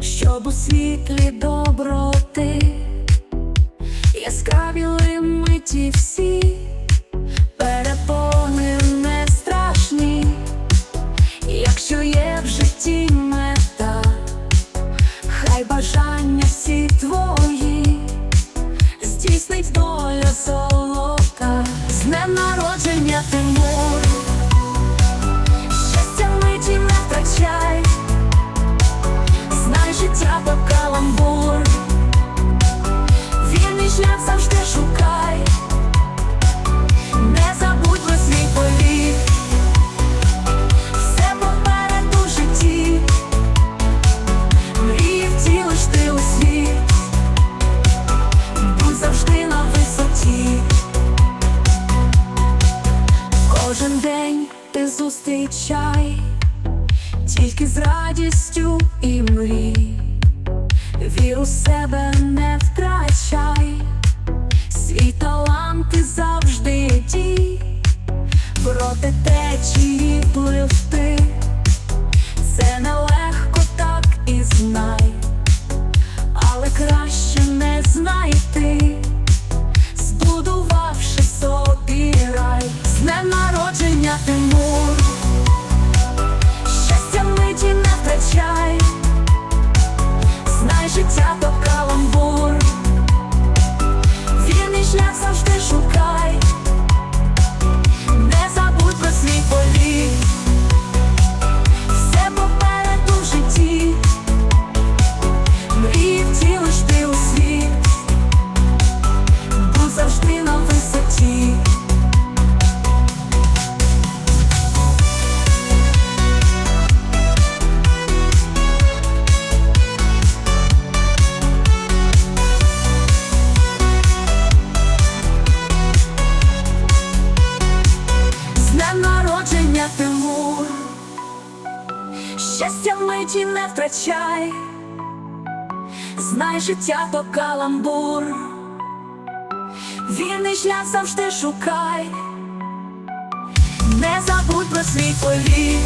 щоб у світлі доброти яскравіли миті всі, перепони не страшні, якщо є в житті мета, хай бажання всі твої здійснить доля золота, Кожен день ти зустрічай, тільки з радістю і мрій. Вір у себе не втрачай, свій талант ти завжди дій, проти течії пливти. Це нелегко так і знай але краще щастя миті не втрачай. Знай життя то каламбур, вірний шлях завжди шукай, не забудь про свій політ,